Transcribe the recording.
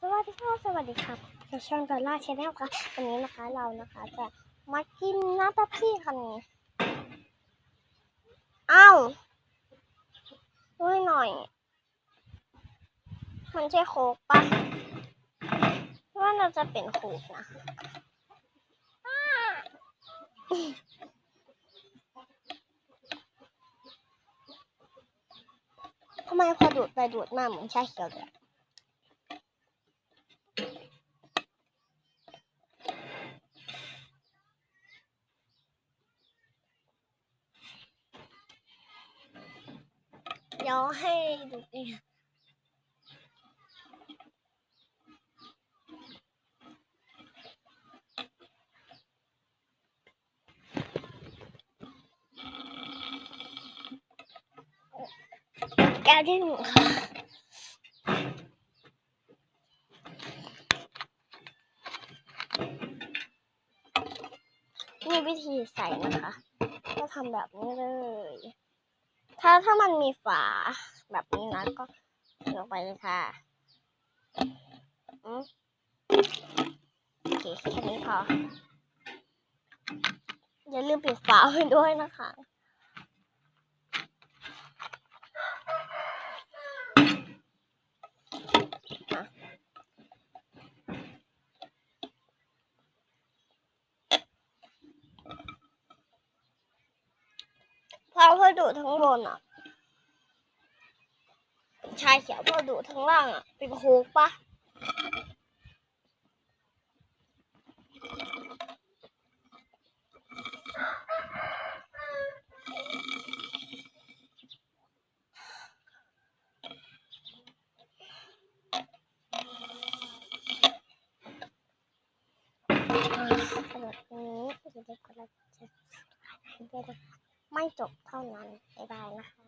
สวัสดีค่ะสวัสดีครับจากช่องดอลลาชาแนลค่ะวันนี้นะคะเรานะคะจะมากินน้ำเป๊ปซี่ค่ะนี่อ้าวด้วยหน่อย มันใช่โคกปะว่าเราจะเป็นโคกนะทำไมพอดูดไปดูดมาเหมือนชาเขียวเลย ดี๋ยวให้ดูเองแก้วที่หนึ่งค่ะนี่วิธีใส่นะคะ ก็ทำแบบนี้เลย ถ้าถ้ามันมีฝาแบบนี้นะก็ลงไปเลยค่ะอืมโอเคแค่นี้พออย่าลืมปิดฝาไว้ด้วยนะคะาเพอพอดูดทั้งบนอะ ชายเขียวเพื่อดูดทั้งล่างอะ เป็นโค้กปะอ่าสำหรันนี้จะได้กดไลค์กดแชร์ด้ ไม่จบเท่านั้น บ๊ายบายนะคะ